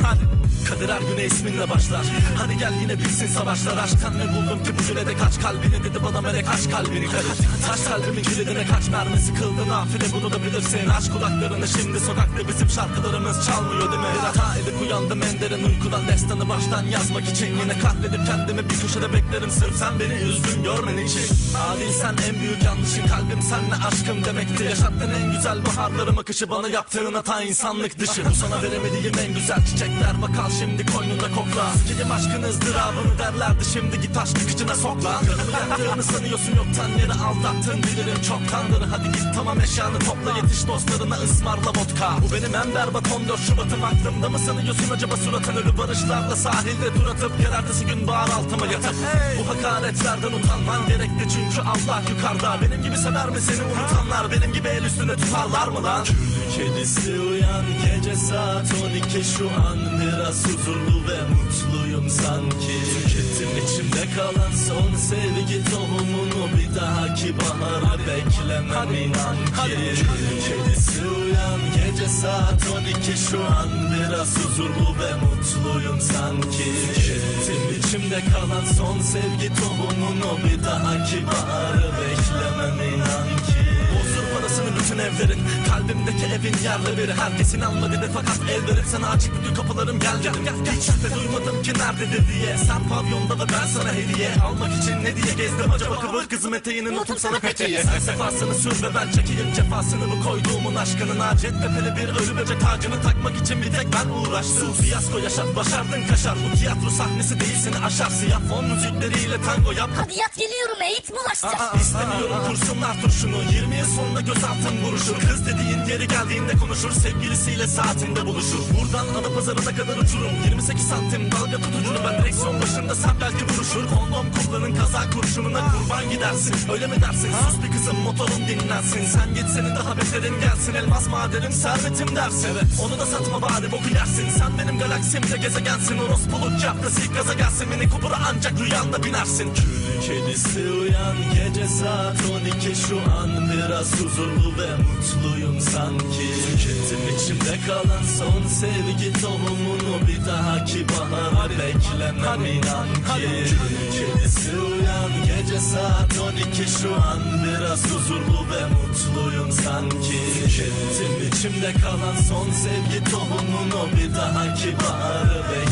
hundred. Her güne isminle başlar. Hadi gel yine bitsin savaşlar. Aşktan ne buldum? Ki bu cürede kaç kalbini Dedi bana melek aç kalbini. Karış Taş kalbimin kilidine kaç mermi sıkıldı nafile bunu da bilirsin. Aç kulaklarını şimdi sokakta bizim şarkılarımız çalmıyor değil mi? Bir hata edip uyandım en derin uykudan. Destanı baştan yazmak için Yine kahredip kendimi bir köşede beklerim. Sırf sen beni üzdün görmen için. Adil sen en büyük yanlışın. Kalbim senle aşkım demekti Yaşattığın en güzel baharlarım akışı Bana yaptığın hata insanlık dışı. Bu sana veremediğim en güzel çiçekler. Bak al şimdi koynunda kokla. Sikeyim aşkın ızdırabını derlerdi Şimdi git aşkı kıçına sok lan Canımı yaktığını sanıyorsun yoktan yeri aldattın. Bilirim çoktandır hadi git tamam eşyanı topla Yetiş dostlarına ısmarla vodka. Bu benim en berbat 14 Şubat'ım aklımda mı sanıyorsun acaba suratın ölü barışlarla Sahilde tur atıp yer ertesi gün bağır altıma yatıp? Bu hakaretlerden utanman gerekli çünkü Allah yukarıda. Benim gibi sever mi seni unutanlar? Benim gibi el üstüne tutarlar mı lan? Kedisi uyan gece saat 12 şu an. Biraz huzurlu ve mutluyum bahara beklemem inan ki. Kedisi uyan gece saat 12 şu an Biraz huzurlu ve mutluyum sanki. Tükettim içimde kalan son sevgi tohumunu Bir dahaki baharı beklemem inan ki evlerin. Kalbimdeki evin yerle biri. Herkesin almadı de fakat el verip sana açık bütün kapılarım gel gel gel. Hiç şüphe duymadım ki nerededir diye. Sen pavyonda da ben sana hediye. Almak için ne diye gezdim acaba? Kıvır kızım eteğini nutup sana petiye Sen sefasını sür ve ben çekeyim cefasını. Bu koyduğumun aşkının acet tepeli bir ölü böcek tacını takmak için bir tek ben uğraştım. Fiyasko yaşat başardın kaşar. Bu tiyatro sahnesi değil seni aşar. Siyah fon müzikleriyle tango yap. Hadi yat geliyorum eğit bulaşacak. İstemiyorum kurşunlar turşunu. 20 yıl sonunda gözaltın vuruşur Kız dediğin yeri geldiğinde konuşur. Sevgilisiyle saatinde buluşur. Buradan Adapazarı'na kadar uçurum. 28 santim dalga tutucunu ben direksiyon başında sen belki vuruşur Kullanın kaza kurşununa kurban gidersin. Öyle mi dersin? Sus bir kızım motorun dinlensin. Sen git senin daha beterin gelsin. Elmas madenim servetim dersin. Onu da satma bari boku yersin. Sen benim galaksimde gezegensin. Orospuluk yap da silk gaza gelsin. Mini Cooper'a ancak rüyanda binersin. Kül kedisi uyan gece saat 12 şu an. Biraz huzurlu ve mutluyum sanki içimde kalan son sevgi tohumunu Bir dahaki bahara beklemem inan ki. Kedisi uyan gece saat 12 şu an Biraz huzurlu ve mutluyum sanki. Tükettim içimde kalan son sevgi tohumunu Bir dahaki baharı beklemem